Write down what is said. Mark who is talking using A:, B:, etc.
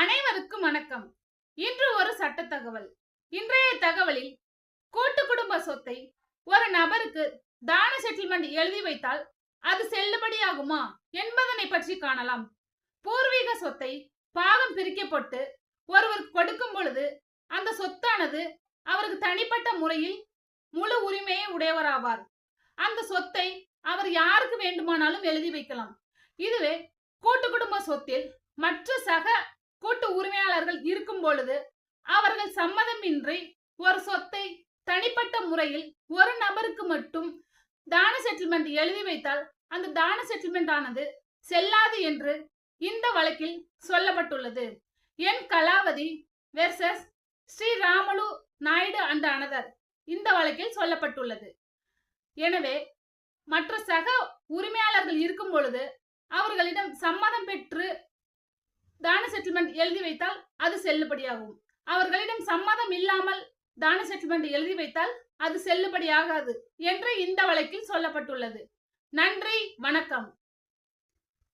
A: அனைவருக்கும் வணக்கம். இன்று ஒரு சட்ட தகவல் இன்றைய தகவலில் கூட்டு குடும்ப சொத்தை ஒரு நபருக்கு தான செட்டில்மெண்ட் எழுதி வைத்தால் அது செல்லுபடியாகுமா என்பதனை பற்றி காணலாம். பூர்வீக சொத்தை பாகம் பிரிக்கப்பட்டு ஒருவர் கொடுக்கும் பொழுது அந்த சொத்தானது அவருக்கு தனிப்பட்ட முறையில் முழு உரிமையை உடையவராவார். அந்த சொத்தை அவர் யாருக்கு வேண்டுமானாலும் எழுதி வைக்கலாம். இதுவே கூட்டு குடும்ப சொத்தில் மற்ற சக கூட்டு உரிமையாளர்கள் இருக்கும் பொழுது அவர்கள் சம்மதமின்றி ஒரு சொத்தை தனிப்பட்ட முறையில் ஒரு நபருக்கு மட்டும் தான செட்டில்மெண்ட் எழுதி வைத்தால் அந்த தான செட்டில்மெண்ட் ஆனது செல்லாது என்று இந்த வழக்கில் சொல்லப்பட்டுள்ளது. N Kalavathi versus Sri Ramulu Naidu and another இந்த வழக்கில் சொல்லப்பட்டுள்ளது. எனவே மற்ற சக உரிமையாளர்கள் இருக்கும் பொழுது அவர்களிடம் சம்மதம் பெற்று செட்டில்மெண்ட் எழுதி வைத்தால் அது செல்லுபடியாகும். அவர்களிடம் சம்மதம் இல்லாமல் தான செட்டில்மெண்ட் எழுதி வைத்தால் அது செல்லுபடியாகாது என்று இந்த வழக்கில் சொல்லப்பட்டுள்ளது. நன்றி வணக்கம்.